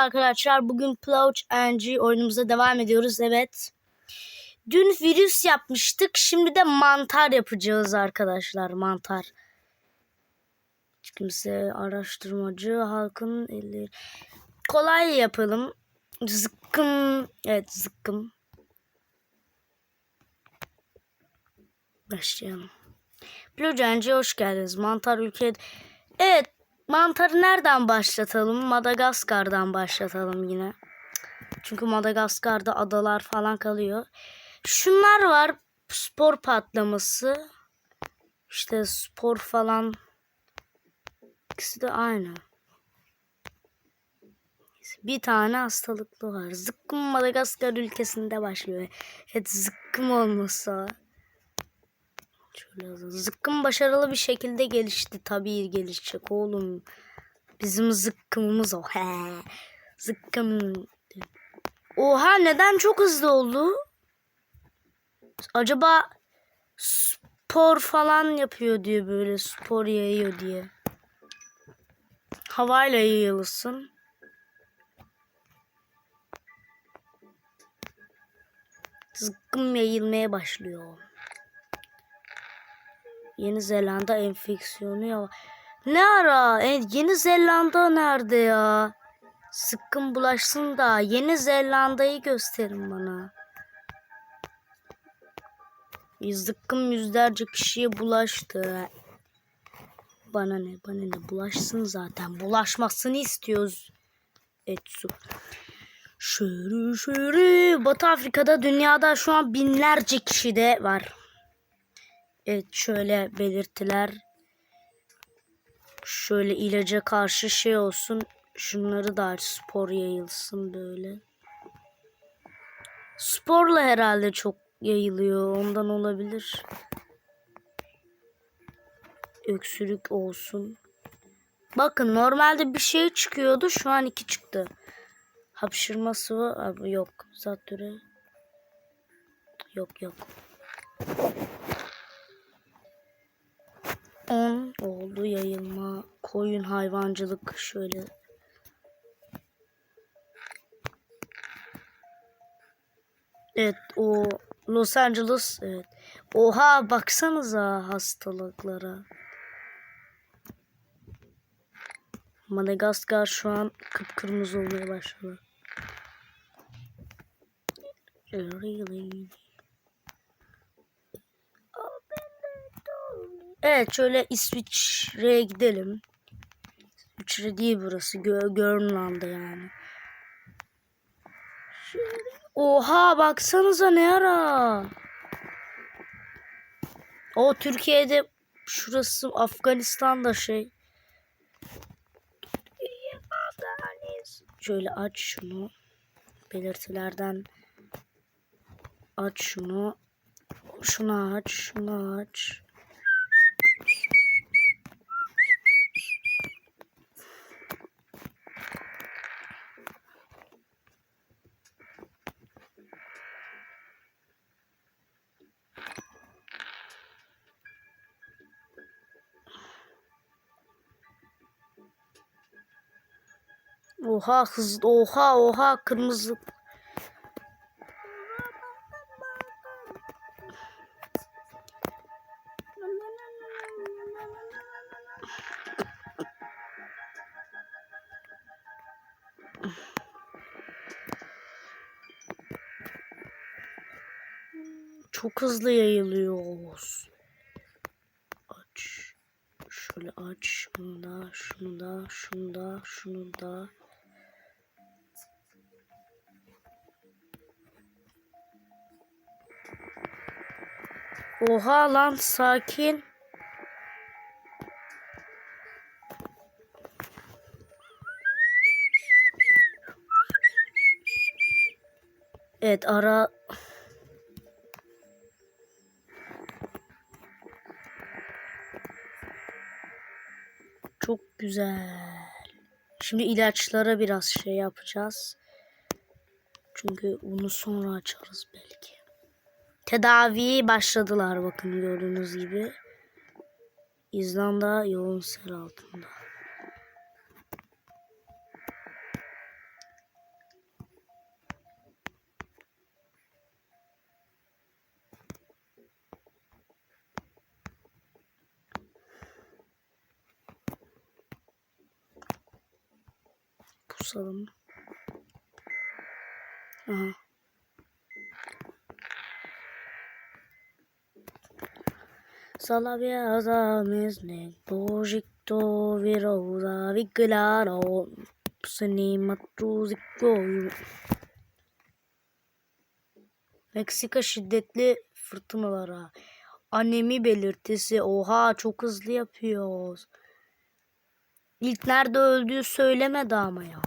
Arkadaşlar bugün Plouch NG oyunumuza devam ediyoruz. Evet. Dün virüs yapmıştık. Şimdi de mantar yapacağız arkadaşlar. Mantar. Hiç kimse araştırmacı halkın elleri. Kolay yapalım. Zıkkım. Evet zıkkım. Başlayalım. Blue NG hoş geldiniz. Mantar ülke... Evet Mantarı nereden başlatalım? Madagaskar'dan başlatalım yine. Çünkü Madagaskar'da adalar falan kalıyor. Şunlar var. Spor patlaması. İşte spor falan. İkisi de aynı. Bir tane hastalıklı var. Zıkkım Madagaskar ülkesinde başlıyor. Evet zıkkım olmasa. Şöyle. Zıkkım başarılı bir şekilde gelişti. Tabii gelişecek oğlum. Bizim zıkkımımız o. He. Zıkkım. Oha neden çok hızlı oldu? Acaba spor falan yapıyor diye böyle spor yayıyor diye. Havayla yayılsın. Zıkkım yayılmaya başlıyor. Yeni Zelanda enfeksiyonu ya. Ne ara? E, Yeni Zelanda nerede ya? Sıkkın bulaşsın da Yeni Zelanda'yı gösterin bana. Zıkkım yüzlerce kişiye bulaştı. Bana ne bana ne bulaşsın zaten. Bulaşmasını istiyoruz. Etsu. Şöyle şöyle. Batı Afrika'da dünyada şu an binlerce kişi de var. Evet şöyle belirtiler. Şöyle ilaca karşı şey olsun. Şunları da aç spor yayılsın böyle. Sporla herhalde çok yayılıyor. Ondan olabilir. Öksürük olsun. Bakın normalde bir şey çıkıyordu. Şu an iki çıktı. Hapşırma sıvı abi yok. Zatürre. Yok yok. 10 oldu yayılma. Koyun hayvancılık şöyle. Evet o Los Angeles evet. Oha baksanıza hastalıklara. Madagaskar şu an kıpkırmızı olmaya başladı. Really? Evet şöyle İsviçre'ye gidelim. İsviçre değil burası. Gö Görnland'da yani. Oha baksanıza ne ara. O Türkiye'de şurası Afganistan'da şey. Şöyle aç şunu. Belirtilerden aç şunu. Şunu aç, şunu aç. Oha hızlı oha oha kırmızı. Çok hızlı yayılıyoruz. Aç. Şöyle aç. Şunu da, şunu da, şunu da, şunu da. Oha lan sakin. Evet ara Çok güzel. Şimdi ilaçlara biraz şey yapacağız. Çünkü bunu sonra açarız belki. Tedaviye başladılar bakın gördüğünüz gibi. İzlanda yoğun sel altında. Pusalım. Aha. Salavia zamesne projecto virosa viglaro seni matruziklo Meksika şiddetli fırtınalara. Anemi belirtisi. Oha çok hızlı yapıyoruz. İlk nerede öldüğü söylemedi ama ya.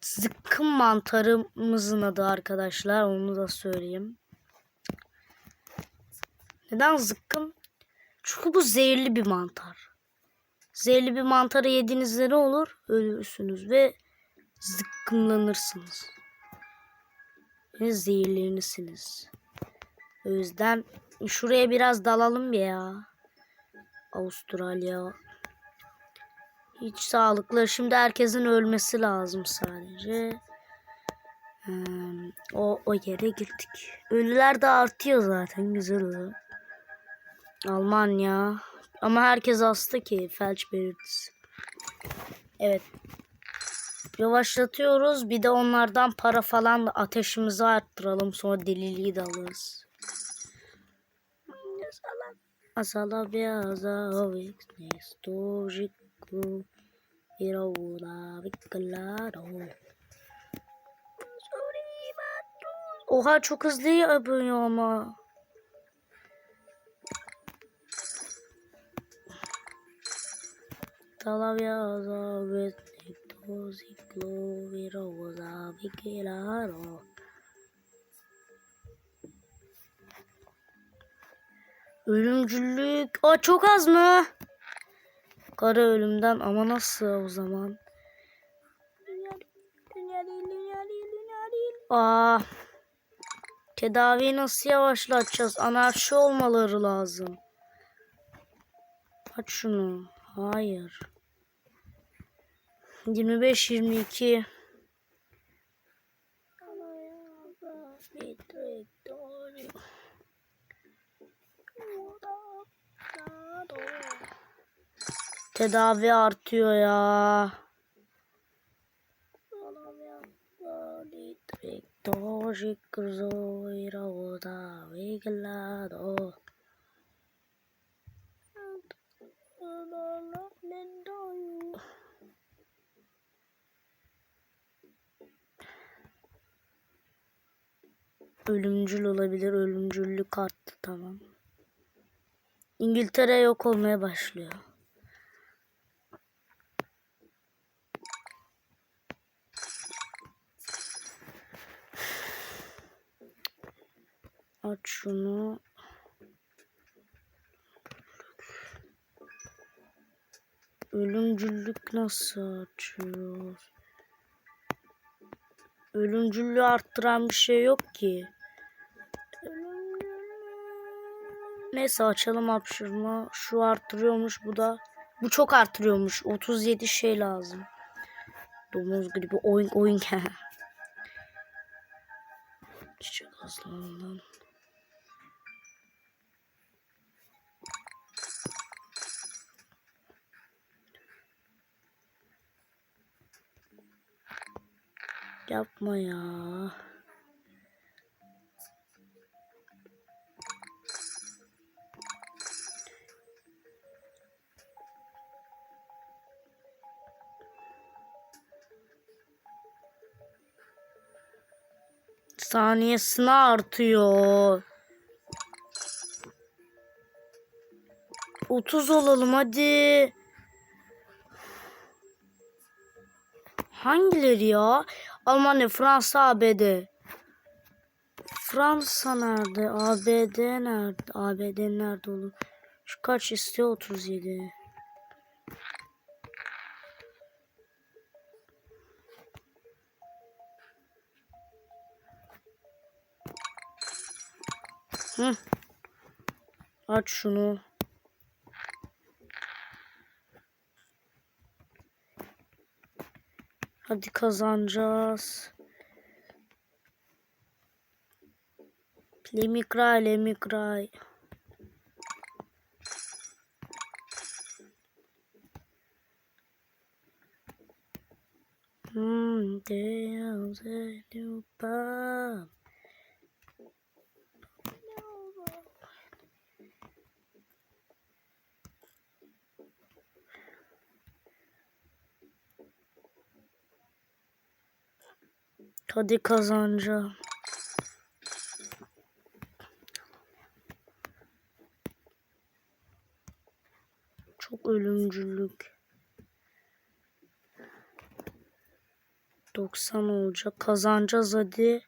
Zıkkım mantarımızın adı arkadaşlar. Onu da söyleyeyim. Neden zıkkım? Çünkü bu zehirli bir mantar. Zehirli bir mantarı yediğinizde ne olur? Ölürsünüz ve zıkkımlanırsınız. Ve zehirlenirsiniz. O yüzden şuraya biraz dalalım ya. Avustralya. Hiç sağlıklı. Şimdi herkesin ölmesi lazım sadece. Hmm, o, o yere girdik. Ölüler de artıyor zaten. Güzel. Almanya. Ama herkes hasta ki. Felç belirtisi. Evet. Yavaşlatıyoruz. Bir de onlardan para falan da ateşimizi arttıralım. Sonra deliliği de alırız. Asala beaza historico Irola Vicalaro Oha çok hızlı yapıyor ama. Talaviaza Victoriclo Irola Vicalaro Ölümcüllük. Aa çok az mı? Kara ölümden ama nasıl o zaman? Aa. Tedaviyi nasıl yavaşlatacağız? Anarşi olmaları lazım. Aç şunu. Hayır. 25 22 Tedavi artıyor ya. Ölümcül olabilir. Ölümcüllük arttı tamam. İngiltere yok olmaya başlıyor. Aç şunu. Ölümcüllük nasıl açıyoruz? Ölümcüllüğü arttıran bir şey yok ki. Neyse açalım hapşırma. Şu arttırıyormuş bu da. Bu çok arttırıyormuş. 37 şey lazım. Domuz gribi oyun oyun. Çiçek aslanından. Yapma ya. Saniyesine artıyor. 30 olalım hadi. Hangileri ya? Almanya, Fransa, ABD. Fransa nerede? ABD nerede? ABD nerede olur? Şu kaç istiyor? 37. Hı. Aç şunu. Hadi kazanacağız. Me cry. Hmm, there's a new bomb. Hadi kazanacağım. Çok ölümcüllük. 90 olacak. Kazanacağız hadi.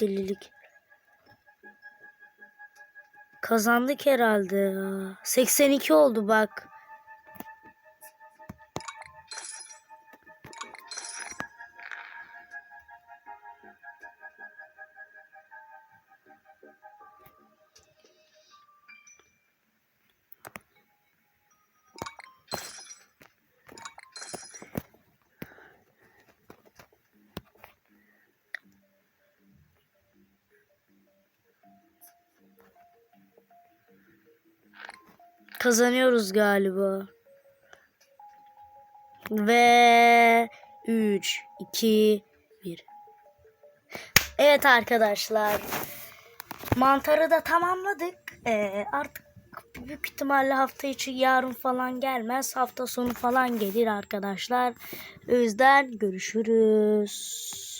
Delilik. Kazandık herhalde ya. 82 oldu bak. Kazanıyoruz galiba. Ve 3, 2, 1. Evet arkadaşlar. Mantarı da tamamladık. Ee, artık büyük ihtimalle hafta içi yarın falan gelmez. Hafta sonu falan gelir arkadaşlar. O yüzden görüşürüz.